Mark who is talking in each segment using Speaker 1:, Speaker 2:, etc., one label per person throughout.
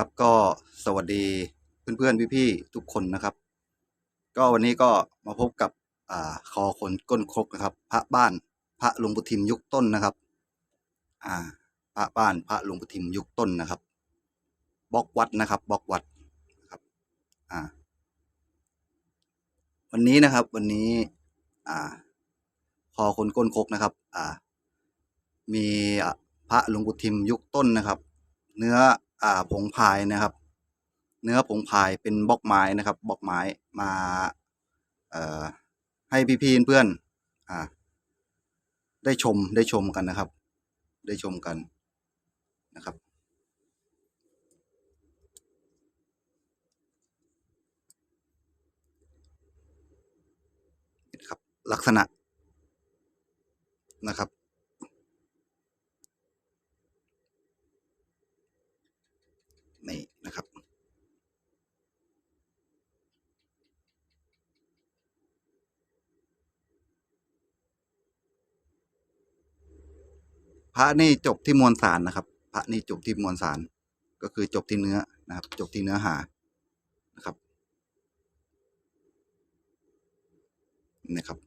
Speaker 1: ครับก็สวัสดีเพื่อนๆพี่ๆทุกคนนะครับ ก็วันนี้ก็มาพบกับอ่าคอคนก้นครกนะครับ พระบ้านพระหลวงปู่ทิมยุคต้นนะครับ อ่า พระบ้านพระหลวงปู่ทิมยุคต้นนะครับบล็อกวัดนะครับบล็อกวัดนะครับ อ่า วันนี้นะครับ วันนี้ อ่าคอคนก้นครกนะครับ อ่า มีพระหลวงปู่ทิมยุคต้นนะครับ เนื้อ อ่าผงพายนะครับ เนื้อผงพายเป็นบล็อกไม้นะครับบล็อกไม้มาเอ่อให้พี่ๆเพื่อนอ่าได้ชมได้ชมกันนะครับ ได้ชมกันนะครับครับลักษณะนะครับ นี่นะครับ พระนี่จบที่มวลสารนะครับ พระนี่จบที่มวลสาร ก็คือจบที่เนื้อนะครับ จบที่เนื้อหานะครับนะครับ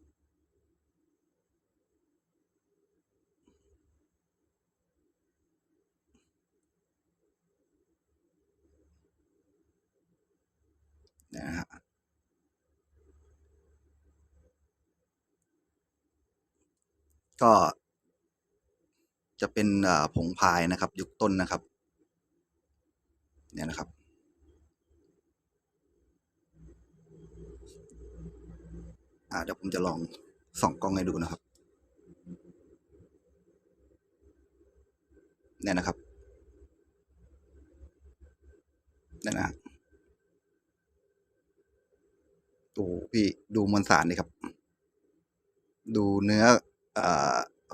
Speaker 1: นะฮะก็ จะเป็นผงพายนะครับ ยุคต้นนะครับ เนี่ยนะครับ อ่าเดี๋ยวผมจะลองส่องกล้องให้ดูนะครับ เนี่ยนะครับเนี่ยนะฮะโอ้พี่ดูมวลสารนี่ครับ ดูเนื้ออ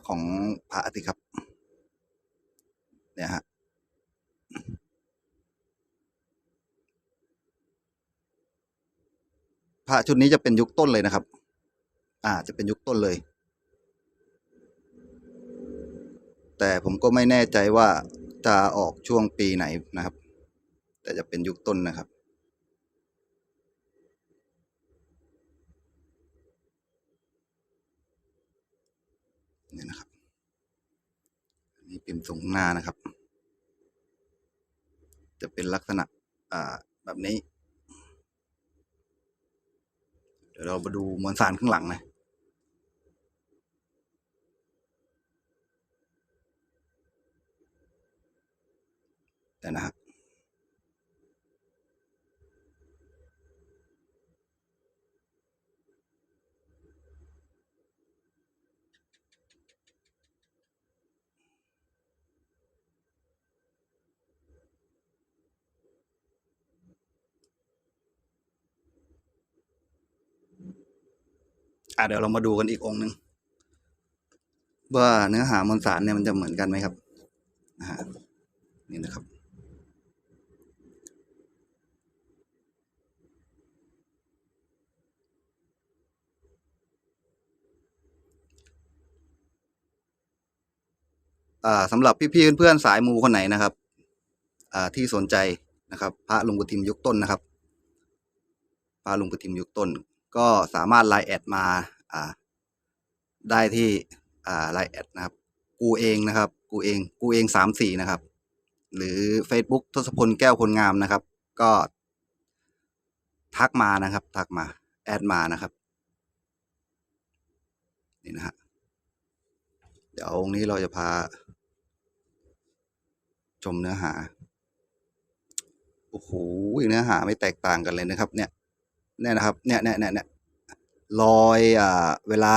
Speaker 1: ของพระสิครับ เนี่ยฮะพระชุดนี้จะเป็นยุคต้นเลยนะครับ อ่า จะเป็นยุคต้นเลย แต่ผมก็ไม่แน่ใจว่าจะออกช่วงปีไหนนะครับ แต่จะเป็นยุคต้นนะครับ เนี่ยนะครับอั นี่เป็นทรงหน้านะครับ จะเป็นลักษณะอ่าแบบนี้ เดี๋ยวเรามาดูมวลสารข้างหลังนะแต่นะครับ อะเดี๋ยวเรามาดูกันอีกองหนึ่งว่าเนื้อหามวลสารเนี่ยมันจะเหมือนกันไหมครับนะฮะนี่นะครับ อ่าสำหรับพี่ๆเพื่อนๆสายมูคนไหนนะครับ อ่าที่สนใจนะครับ พระลุงปุทิมยุคต้นนะครับ พระลุงปุทิมยุคต้น ก็สามารถไลน์แอดมาได้ที่ไลน์แอดนะครับ กูเองนะครับ กูเอง กูเองสามสี่นะครับ หรือ Facebook ทศพลแก้วคนงามนะครับ ก็ทักมานะครับ ทักมาแอดมานะครับ นี่นะฮะเดี๋ยวองค์นี้เราจะพา ชมเนื้อหา โอ้โหเนื้อหาไม่แตกต่างกันเลยนะครับ เนี่ย เนี่ยนะครับเนี่ยเนี่ยเนี่ยเนี่ยรอยอ่าเวลา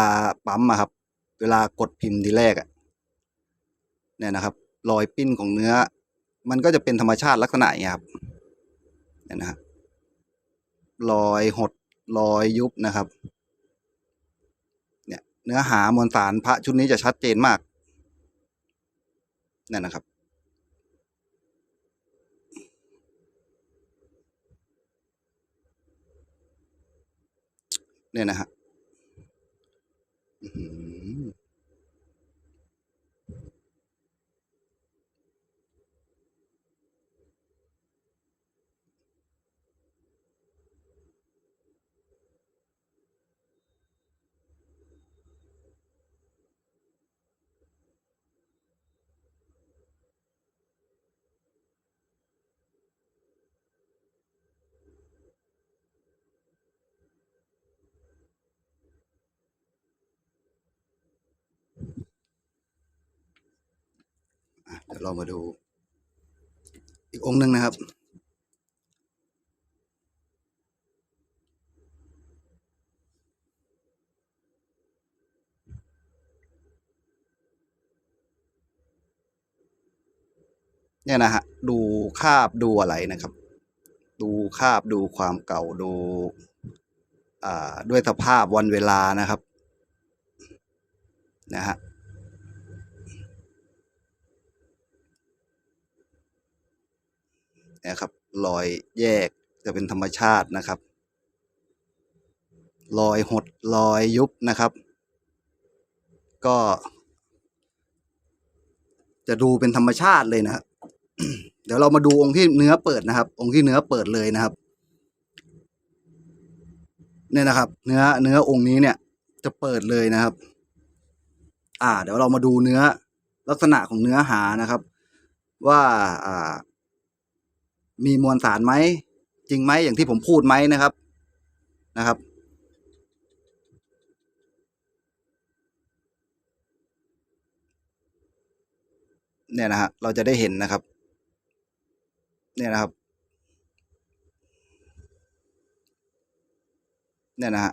Speaker 1: ปั๊มอะครับ เวลากดพิมพ์ทีแรกอะเนี่ยนะครับ รอยปิ้นของเนื้อ มันก็จะเป็นธรรมชาติลักษณะอย่างเงี้ครับเนี่ยนะฮะรอยหดรอยยุบนะครับ เนี่ยเนื้อหามวลสารพระชุดนี้จะชัดเจนมากนั่นนะครับ เนี่ยนะฮะ เรามาดู อีกองค์หนึ่งนะครับ เนี่ยนะฮะดูคาบดูอะไรนะครับ ดูคาบดูความเก่าดูอ่าด้วยสภาพวันเวลานะครับนะฮะ นะครับรอยแยกจะเป็นธรรมชาตินะครับรอยหดรอยยุบนะครับ ก็ จะดูเป็นธรรมชาติเลยนะครับเดี๋ยวเรามาดูองค์ที่เนื้อเปิดนะครับ องค์ที่เนื้อเปิดเลยนะครับ เนี่ยนะครับ เนื้อเนื้อองค์นี้เนี่ย จะเปิดเลยนะครับ อ่า เดี๋ยวเรามาดูเนื้อลักษณะของเนื้อหานะครับ ว่าอ่า มีมวลสารไหมจริงไหมอย่างที่ผมพูดไหมนะครับนะครับ เนี่ยนะฮะเราจะได้เห็นนะครับ เนี่ยนะครับ เนี่ยนะฮะ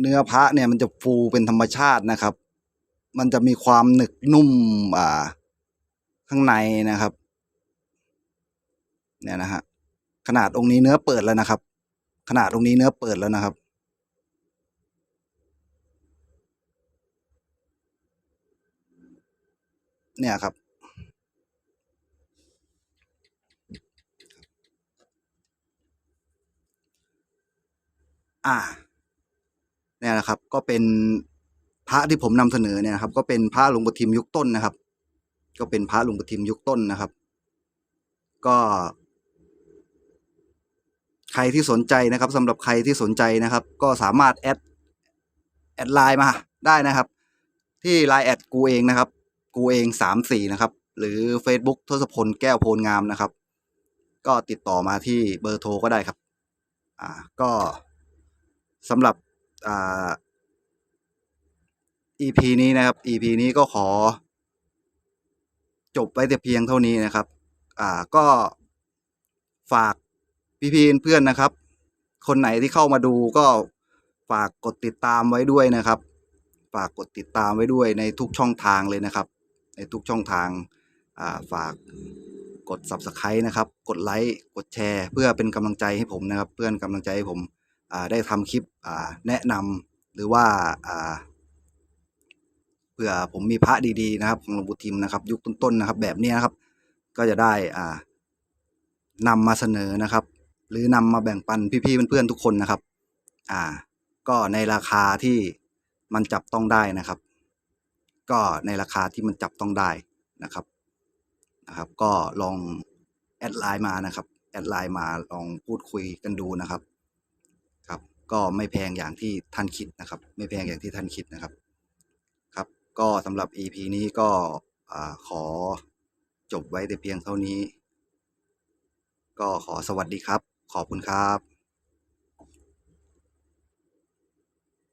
Speaker 1: เนื้อพระเนี่ยมันจะฟูเป็นธรรมชาตินะครับ มันจะมีความหนึกนุ่มอ่าข้างในนะครับ เนี่ยนะฮะขนาดองค์นี้เนื้อเปิดแล้วนะครับ ขนาดองค์นี้เนื้อเปิดแล้วนะครับ เนี่ยครับอ่าเนี่ยนะครับ ก็เป็นพระที่ผมนำเสนอเนี่ยนะครับ ก็เป็นพระหลวงปู่ทิมยุคต้นนะครับ ก็เป็นพระหลวงปู่ทิมยุคต้นนะครับ ก็ ใครที่สนใจนะครับสำหรับใครที่สนใจนะครับ ก็สามารถแอดแอดไลน์มาได้นะครับ ที่ไลน์แอดกูเองนะครับ กูเองสามสี่นะครับ หรือ Facebook ทศพลแก้วโพลงามนะครับ ก็ติดต่อมาที่เบอร์โทรก็ได้ครับ อ่าก็สำหรับอ่า EP นี้นะครับ EP นี้ก็ขอ จบไว้แต่เพียงเท่านี้นะครับ อ่าก็ฝาก พี่ๆเพื่อนๆนะครับ คนไหนที่เข้ามาดูก็ฝากกดติดตามไว้ด้วยนะครับ ฝากกดติดตามไว้ด้วยในทุกช่องทางเลยนะครับ ในทุกช่องทางาฝากกด subscribe นะครับ กดไลค์กดแชร์ เพื่อเป็นกำลังใจให้ผมนะครับ เพื่อนกำลังใจให้ผมได้ทำคลิปแนะนำหรือว่าาเผื่อผมมีพระดีๆ นะครับ ของหลวงปู่ทิมนะครับ ยุคต้นๆนะครับ แบบนี้นะครับ ก็จะได้อ่านำมาเสนอนะครับ หรือนำมาแบ่งปันพี่ๆเพื่อนๆทุกคนนะครับ อ่า ก็ในราคาที่มันจับต้องได้นะครับ ก็ในราคาที่มันจับต้องได้นะครับนะครับ ก็ลองแอดไลน์มานะครับแอดไลน์มาลองพูดคุยกันดูนะครับ ครับ ก็ไม่แพงอย่างที่ท่านคิดนะครับ ไม่แพงอย่างที่ท่านคิดนะครับ ครับ ก็สำหรับ EP นี้ก็อ่าขอจบไว้แต่เพียงเท่านี้ ก็ขอสวัสดีครับ ขอบคุณครับ